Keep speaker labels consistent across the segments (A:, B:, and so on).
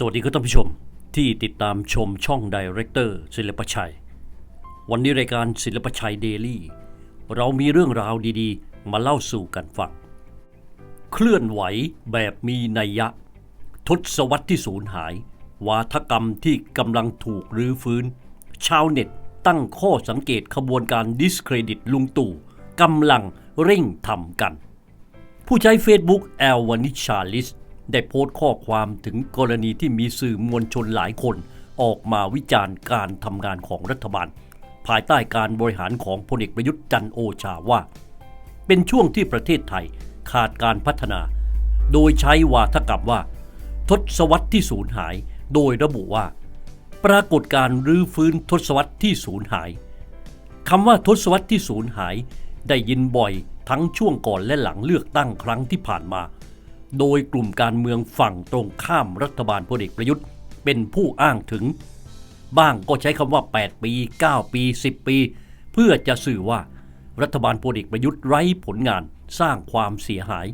A: สวัสดีครับท่านผู้ชมที่ติดตามชมช่องดีเรคเตอร์ศิลปชัย วันนี้รายการศิลปชัยเดลี่เรามีเรื่องราวดีๆ มาเล่าสู่กันฟัง เคลื่อนไหวแบบมีนัยยะ ทศวรรษที่สูญหาย วาทกรรมที่กำลังถูกรื้อฟื้น ชาวเน็ตตั้งข้อสังเกตขบวนการดิสเครดิตลุงตู่กำลังเร่งทำกัน ผู้ใช้ Facebook แอลวานิชาลิส ได้โพสต์ข้อความถึงกรณีที่มีสื่อมวลชนหลายคน ออกมาวิจารณ์การทำงานของรัฐบาล ภายใต้การบริหารของพลเอกประยุทธ์จันโอชาว่า เป็นช่วงที่ประเทศไทยขาดการพัฒนา โดยใช้วาทกรรมว่า ทศวรรษที่สูญหาย โดยระบุว่า ปรากฏการรื้อฟื้นทศวรรษที่สูญหายคำว่าทศวรรษที่สูญหาย ได้ยินบ่อยทั้งช่วงก่อนและหลังเลือกตั้งครั้งที่ผ่านมา โดยกลุ่มการเมืองฝั่งตรงข้ามรัฐบาลพลเอกประยุทธ์ เป็นผู้อ้างถึง บ้างก็ใช้คำว่า 8 ปี 9 ปี 10 ปี เพื่อจะสื่อว่ารัฐบาลพลเอกประยุทธ์ไร้ผลงานสร้างความเสียหาย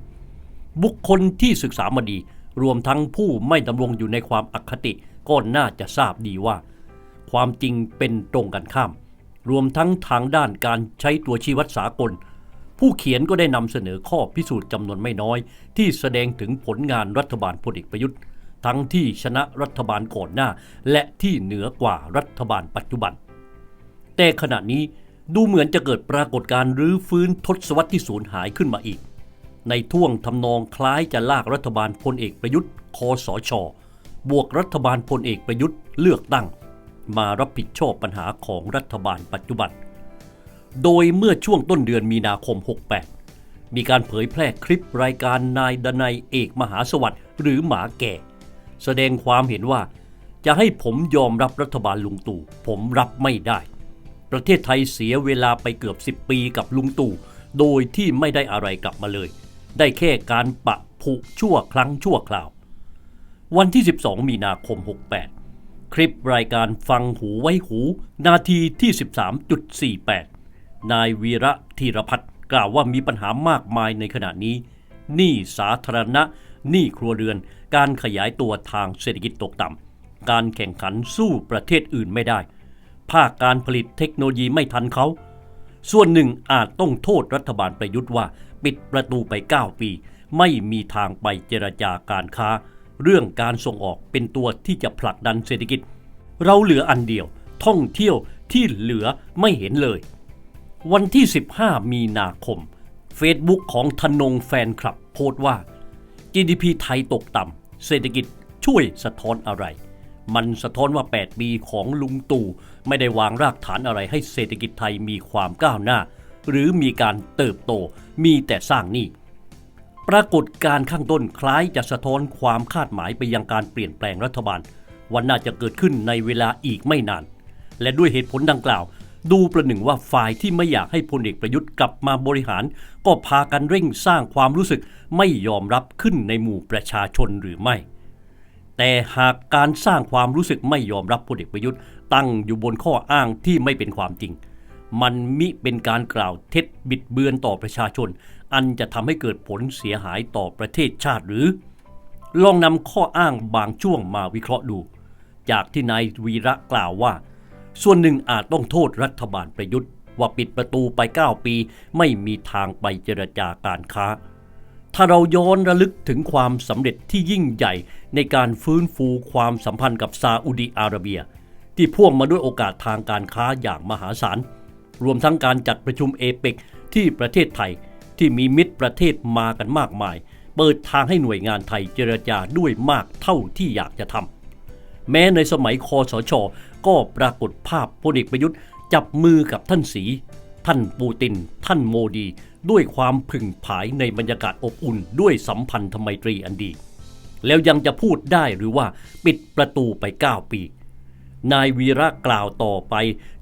A: บุคคลที่ศึกษามาดี รวมทั้งผู้ไม่ดำรงอยู่ในความอคติก็น่าจะทราบดีว่า ความจริงเป็นตรงกันข้าม รวมทั้งทางด้านการใช้ตัวชี้วัดสากล ผู้เขียนก็ได้นำเสนอข้อพิสูจน์จำนวนไม่น้อย ที่แสดงถึงผลงานรัฐบาลพลเอกประยุทธ์ ทั้งที่ชนะรัฐบาลก่อนหน้า และที่เหนือกว่ารัฐบาลปัจจุบัน แต่ขณะนี้ดูเหมือนจะเกิดปรากฏการณ์รื้อฟื้นทศวรรษที่สูญหายขึ้นมาอีก ในท่วงทำนองคล้ายจะลากรัฐบาลพลเอกประยุทธ์คอสชบวกรัฐบาลพลเอกประยุทธ์เลือกตั้ง มารับผิดชอบปัญหาของรัฐบาลปัจจุบัน โดยเมื่อช่วงต้นเดือนมีนาคม 68 มีการเผยแพร่คลิปรายการนายดนัยเอกมหาสวัสดิ์หรือหมาแก่ แสดงความเห็นว่า จะให้ผมยอมรับรัฐบาลลุงตู่ผมรับไม่ได้ ประเทศไทยเสียเวลาไปเกือบ 10 ปีกับลุงตู่โดยที่ไม่ได้อะไรกลับมาเลย ได้แค่การปะผุชั่วครั้งชั่วคราว วันที่ 12 มีนาคม 68 คลิปรายการฟังหูไว้หู นาทีที่ 13.48 นายวีระธีรพัฒน์กล่าวว่ามีปัญหามากมายในขณะนี้หนี้สาธารณะหนี้ครัวเรือน การขยายตัวทางเศรษฐกิจตกต่ำการแข่งขันสู้ประเทศอื่นไม่ได้ ภาคการผลิตเทคโนโลยีไม่ทันเขา ส่วนหนึ่งอาจต้องโทษรัฐบาลประยุทธ์ว่าปิดประตูไป 9 ปี ไม่มีทางไปเจรจาการค้า เรื่องการส่งออกเป็นตัวที่จะผลักดันเศรษฐกิจ เราเหลืออันเดียวท่องเที่ยวที่เหลือไม่เห็นเลย วันที่ 15 มีนาคม Facebook ของธนงแฟนคลับโพสต์ว่า GDP ไทยตกต่ำเศรษฐกิจช่วยสะท้อนอะไร มันสะท้อนว่า 8 ปีของลุงตู่ไม่ได้วางรากฐานอะไรให้เศรษฐกิจไทยมีความก้าวหน้า หรือมีการเติบโตมีแต่สร้างหนี้ปรากฏการข้างต้นคล้ายจะสะท้อนความคาดหมายไปยังการเปลี่ยนแปลงรัฐบาล วันน่าจะเกิดขึ้นในเวลาอีกไม่นาน และด้วยเหตุผลดังกล่าว ดูประหนึ่งว่าฝ่ายที่ไม่อยากให้พลเอกประยุทธ์กลับมาบริหาร ก็พากันเร่งสร้างความรู้สึกไม่ยอมรับขึ้นในหมู่ประชาชนหรือไม่ แต่หากการสร้างความรู้สึกไม่ยอมรับพลเอกประยุทธ์ ตั้งอยู่บนข้ออ้างที่ไม่เป็นความจริง มันมิเป็นการกล่าวเท็จบิดเบือนต่อประชาชน อันจะทำให้เกิดผลเสียหายต่อประเทศชาติหรือ ลองนำข้ออ้างบางช่วงมาวิเคราะห์ดู จากที่นายวีระกล่าวว่า ส่วนหนึ่งอาจต้องโทษรัฐบาลประยุทธ์ ว่าปิดประตูไป 9 ปี ไม่มีทางไปเจรจาการค้า ถ้าเราย้อนระลึกถึงความสำเร็จที่ยิ่งใหญ่ในการฟื้นฟูความสัมพันธ์กับซาอุดีอาระเบีย ที่พ่วงมาด้วยโอกาสทางการค้าอย่างมหาศาล รวมทั้งการจัดประชุมเอเปกที่ประเทศไทยที่มีมิตรประเทศมากันมากมาย เปิดทางให้หน่วยงานไทยเจรจาด้วยมากเท่าที่อยากจะทำแม้ในสมัยคอสช ก็ปรากฏภาพพลเอกประยุทธ์จับมือกับท่านสี ท่านปูติน ท่านโมดี ด้วยความผึ่งผายในบรรยากาศอบอุ่นด้วยสัมพันธไมตรีอันดี แล้วยังจะพูดได้หรือว่าปิดประตูไป 9 ปี นายวีระกล่าวต่อไป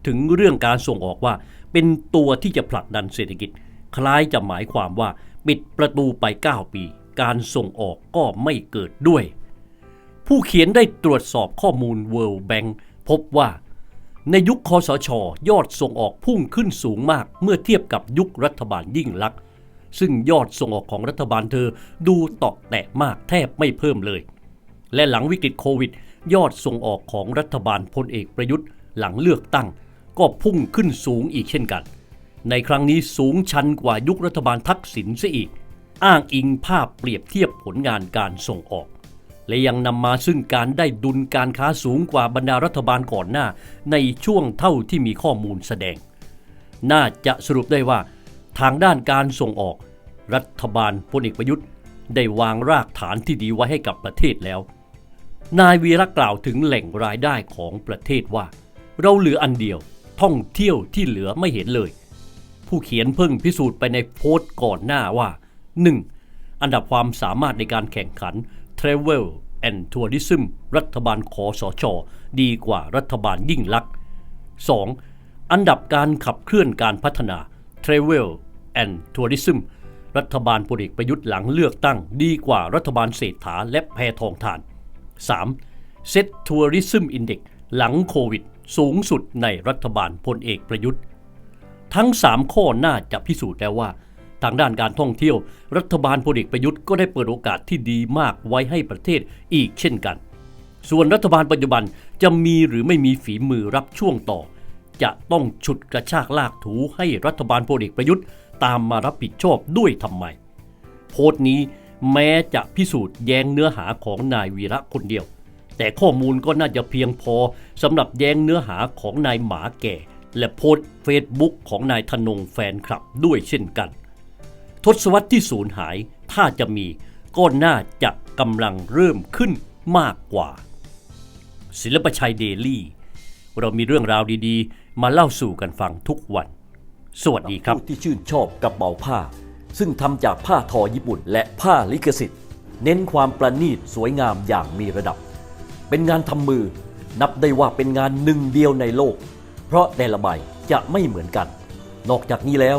A: ถึงเรื่องการส่งออกว่า เป็นตัวที่จะผลักดันเศรษฐกิจ คล้ายจะหมายความว่าปิดประตูไป 9 ปี การส่งออกก็ไม่เกิดด้วย ผู้เขียนได้ตรวจสอบข้อมูล World Bank พบว่า ในยุคคอสช ยอดส่งออกพุ่งขึ้นสูงมากเมื่อเทียบกับยุครัฐบาลยิ่งลักษณ์ซึ่งยอดส่งออกของรัฐบาลเธอดูตอกแตะมากแทบไม่เพิ่มเลย และหลังวิกฤตโควิด ยอดส่งออกของรัฐบาลพลเอกประยุทธ์ หลังเลือกตั้ง ก็พุ่งขึ้นสูงอีกเช่นกัน ในครั้งนี้สูงชันกว่ายุครัฐบาลทักษิณซะอีก อ้างอิงภาพเปรียบเทียบผลงานการส่งออก และยังนำมาซึ่งการได้ดุลการค้าสูงกว่าบรรดารัฐบาลก่อนหน้า ในช่วงเท่าที่มีข้อมูลแสดง น่าจะสรุปได้ว่า ทางด้านการส่งออก รัฐบาลพลเอกประยุทธ์ ได้วางรากฐานที่ดีไว้ให้กับประเทศแล้ว นายวีระกล่าวถึงแหล่งรายได้ของประเทศว่า เราเหลืออันเดียวท่องเที่ยวที่เหลือไม่เห็นเลย ผู้เขียนเพิ่งพิสูจน์ไปในโพสต์ก่อนหน้าว่า 1. อันดับความสามารถในการแข่งขัน Travel and Tourism รัฐบาลคอสช ดีกว่ารัฐบาลยิ่งลักษณ์ 2. อันดับการขับเคลื่อนการพัฒนา Travel and Tourism รัฐบาลพลเอกประยุทธ์หลังเลือกตั้ง ดีกว่ารัฐบาลเศรษฐาและแพทองทาน 3. Set Tourism Index หลังโควิด สูงสุดในรัฐบาลพลเอกประยุทธ์ ทั้ง 3 ข้อน่าจะพิสูจน์แล้วว่า ทางด้านการท่องเที่ยว รัฐบาลพลเอกประยุทธ์ก็ได้เปิดโอกาสที่ดีมากไว้ให้ประเทศอีกเช่นกัน ส่วนรัฐบาลปัจจุบันจะมีหรือไม่มีฝีมือรับช่วงต่อ จะต้องฉุดกระชากลากถูให้รัฐบาลพลเอกประยุทธ์ตามมารับผิดชอบด้วยทำไม โพสต์นี้แม้จะพิสูจน์แย้งเนื้อหาของนายวีระคนเดียว แต่ข้อมูลก็น่าจะเพียงพอสำหรับแย้งเนื้อหาของนายหมาแก่ และโพสต์เฟซบุ๊กของนายธนงแฟนคลับด้วยเช่นกัน ทศวรรษที่สูญหาย ถ้าจะมีก็น่าจะกำลังเริ่มขึ้นมากกว่า ศิลปชัยเดลี่ เรามีเรื่องราวดีๆ มาเล่าสู่กันฟังทุกวัน สวัสดีครับ
B: ผู้ที่ชื่นชอบกระเป๋าผ้า ซึ่งทำจากผ้าทอญี่ปุ่นและผ้าลิขสิทธิ์ เน้นความประณีตสวยงามอย่างมีระดับ เป็นงานทำมือนับได้ว่าเป็นงานหนึ่งเดียวในโลก เพราะแต่ละใบจะไม่เหมือนกัน นอกจากนี้แล้ว